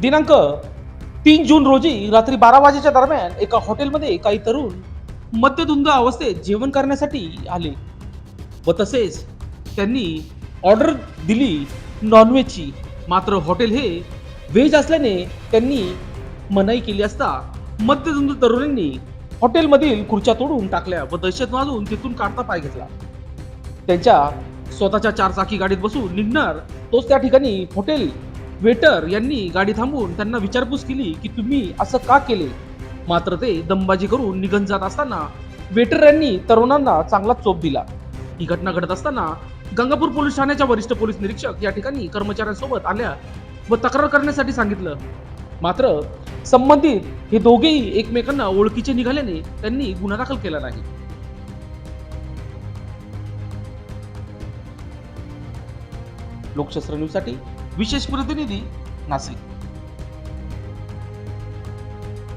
दिनांक तीन जून रोजी रात्री बारा वाजेच्या दरम्यान एका हॉटेलमध्ये काही तरुण मद्यधुंद अवस्थेत जेवण करण्यासाठी आले व तसेच त्यांनी ऑर्डर दिली नॉनव्हेजची. मात्र हॉटेल हे व्हेज असल्याने त्यांनी मनाई केली असता मद्यधुंद तरुणांनी हॉटेलमधील खुर्च्या तोडून टाकल्या व दहशत वाजून तिथून काढता पाय घेतला. त्यांच्या स्वतःच्या चारचाकी गाडीत बसून निघणार तोच त्या ठिकाणी हॉटेल वेटर यांनी गाडी थांबवून त्यांना विचारपूस केली की तुम्ही असं का केले? मात्र ते दमबाजी करून निघून जात असताना वेटर यांनी तरुणांना चांगला चोप दिला. ही घटना घडत असताना गंगापूर पोलीस ठाण्याच्या वरिष्ठ पोलीस निरीक्षक या ठिकाणी कर्मचाऱ्यांसोबत आल्या व तक्रार करण्यासाठी सांगितलं. मात्र संबंधित हे दोघेही एकमेकांना ओळखीचे निघाल्याने त्यांनी गुन्हा दाखल केला नाही. लोकशास्त्र न्यूजसाठी विशेष प्रतिनिधी नाशिक.